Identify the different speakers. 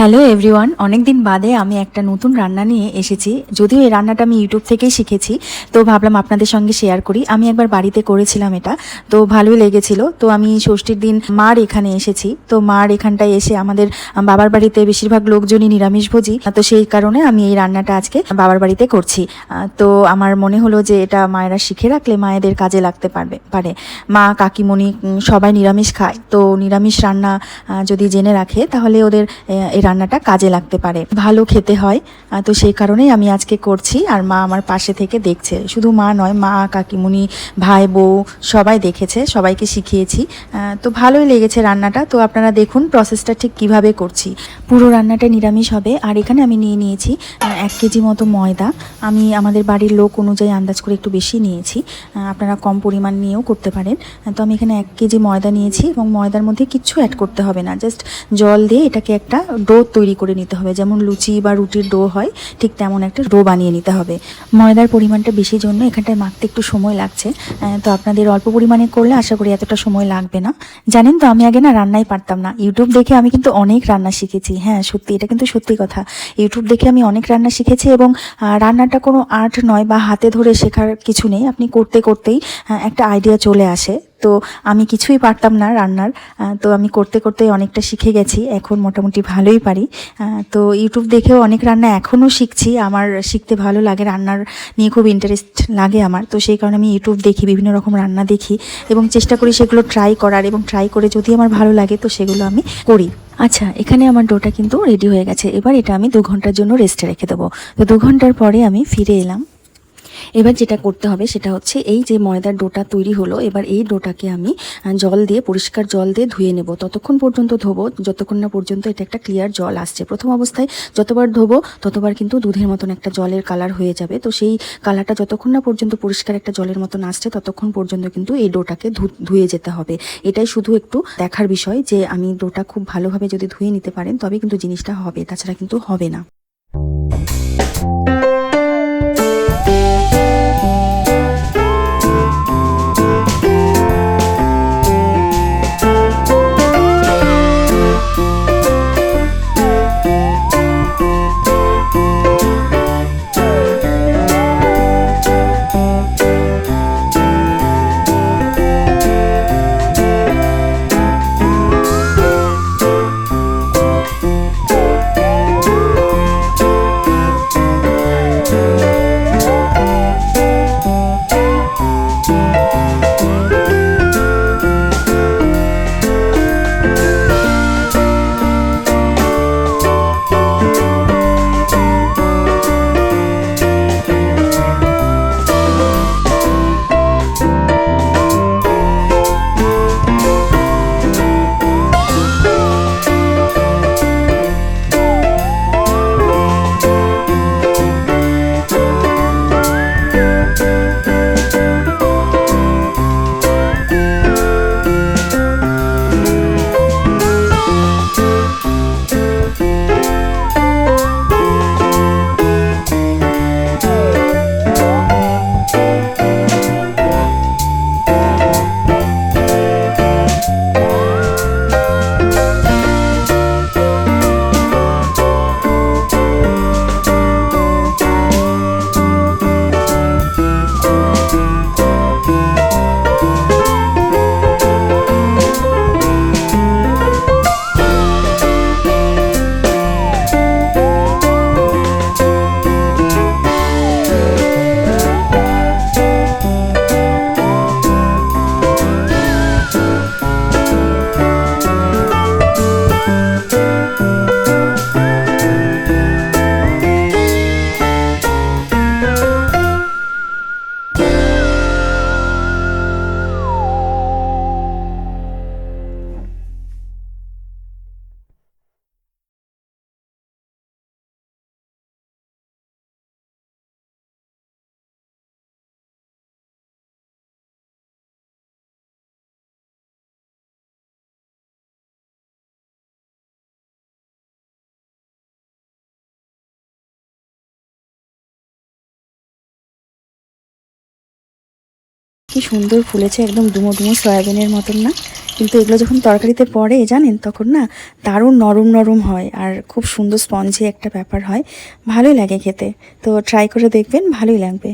Speaker 1: Hello everyone অনেক দিন বাদে আমি একটা নতুন রান্না নিয়ে এসেছি। যদিও এই রান্নাটা আমি ইউটিউব থেকেই শিখেছি, তো ভাবলাম আপনাদের সঙ্গে শেয়ার করি। আমি একবার বাড়িতে করেছিলাম এটা, তো ভালোই লেগেছিল। তো আমি ষষ্ঠীর দিন মার এখানে এসেছি। তো মার এখানটায় এসে আমাদের বাবার বাড়িতে বেশিরভাগ লোকজনই নিরামিষভোজী, তো সেই কারণে আমি এই রান্নাটা আজকে বাবার বাড়িতে করছি। তো আমার মনে হলো যে এটা মায়েরা শিখে রাখলে মায়েদের কাজে লাগতে পারবে, পারে। মা, কাকিমণি সবাই নিরামিষ খায়। তো নিরামিষ রান্না যদি জেনে রাখে, তাহলে ওদের এই রান্নাটা কাজে লাগতে পারে। ভালো খেতে হয় তো সেই কারণেই আমি আজকে করছি আর মা আমার পাশে থেকে দেখছে। শুধু মা নয়, মা কাকিমণি ভাই, বউ সবাই দেখেছে, সবাইকে শিখিয়েছি। তো ভালোই লেগেছে রান্নাটা। তো আপনারা দেখুন প্রসেসটা ঠিক কীভাবে করছি। পুরো রান্নাটা নিরামিষ হবে। আর এখানে আমি নিয়ে নিয়েছি এক কেজি মতো ময়দা। আমি আমাদের বাড়ির লোক অনুযায়ী আন্দাজ করে একটু বেশি নিয়েছি। আপনারা কম পরিমাণ নিয়েও করতে পারেন। তো আমি এখানে এক কেজি ময়দা নিয়েছি এবং ময়দার মধ্যে কিচ্ছু অ্যাড করতে হবে না। জাস্ট জল দিয়ে এটাকে একটা ডো তৈরি করে নিতে হবে। যেমন লুচি বা রুটির ডো হয়, ঠিক তেমন একটা ডো বানিয়ে নিতে হবে। ময়দার পরিমাণটা বেশি জন্য এখানটায় মাখতে একটু সময় লাগছে। তো আপনাদের অল্প পরিমাণে করলে আশা করি এতটা সময় লাগবে না। জানেন তো, আমি আগে না রান্নাই পারতাম না। ইউটিউব দেখে আমি কিন্তু অনেক রান্না শিখেছি। হ্যাঁ সত্যি, এটা কিন্তু সত্যি কথা। ইউটিউব দেখে আমি অনেক রান্না শিখেছি এবং রান্নাটা কোনো আর্ট নয় বা হাতে ধরে শেখার কিছু নেই। আপনি করতে, করতেই একটা আইডিয়া চলে আসে। তো আমি কিছুই পারতাম না রান্নার তো আমি করতে করতে অনেকটা শিখে গেছি, এখন মোটামুটি ভালোই পারি। তো ইউটিউব দেখেও অনেক রান্না এখনও শিখছি, আমার শিখতে ভালো লাগে, রান্নার নিয়ে খুব ইন্টারেস্ট লাগে আমার, তো সেই কারণে আমি ইউটিউব দেখি, বিভিন্ন রকম রান্না দেখি এবং চেষ্টা করি সেগুলো ট্রাই করার এবং ট্রাই করে যদি আমার ভালো লাগে তো সেগুলো আমি করি। আচ্ছা এখানে আমার ডোটা কিন্তু রেডি হয়ে গেছে, এবার এটা আমি দু ঘণ্টার জন্য রেস্টে রেখে দেবো। তো দু ঘণ্টার পরে আমি ফিরে এলাম। এবার যেটা করতে হবে সেটা হচ্ছে এই যে ময়দার ডোটা তৈরি হলো, এবার এই ডোটাকে আমি জল দিয়ে, পরিষ্কার জল দিয়ে ধুয়ে নেব। ততক্ষণ পর্যন্ত ধোবো, যতক্ষণ না পর্যন্ত এটা একটা ক্লিয়ার জল আসছে। প্রথম অবস্থায় যতবার ধোবো, ততবার কিন্তু দুধের মতন একটা জলের কালার হয়ে যাবে। তো সেই কালারটা যতক্ষণ না পর্যন্ত পরিষ্কার একটা জলের মতন আসছে, ততক্ষণ পর্যন্ত কিন্তু এই ডোটাকে ধুয়ে যেতে হবে। এটাই শুধু একটু দেখার বিষয় যে আমি ডোটা খুব ভালোভাবে যদি ধুয়ে নিতে পারেন, তবে কিন্তু জিনিসটা হবে, তাছাড়া কিন্তু হবে না। কি সুন্দর ফুলেছে, একদম ডুমো ডুমো সয়াবিনের মতন না। কিন্তু এগুলো যখন তরকারিতে পড়ে, জানেন, তখন না দারুণ নরম নরম হয় আর খুব সুন্দর স্পঞ্জি একটা ব্যাপার হয়। ভালোই লাগে খেতে। তো ট্রাই করে দেখবেন, ভালোই লাগবে।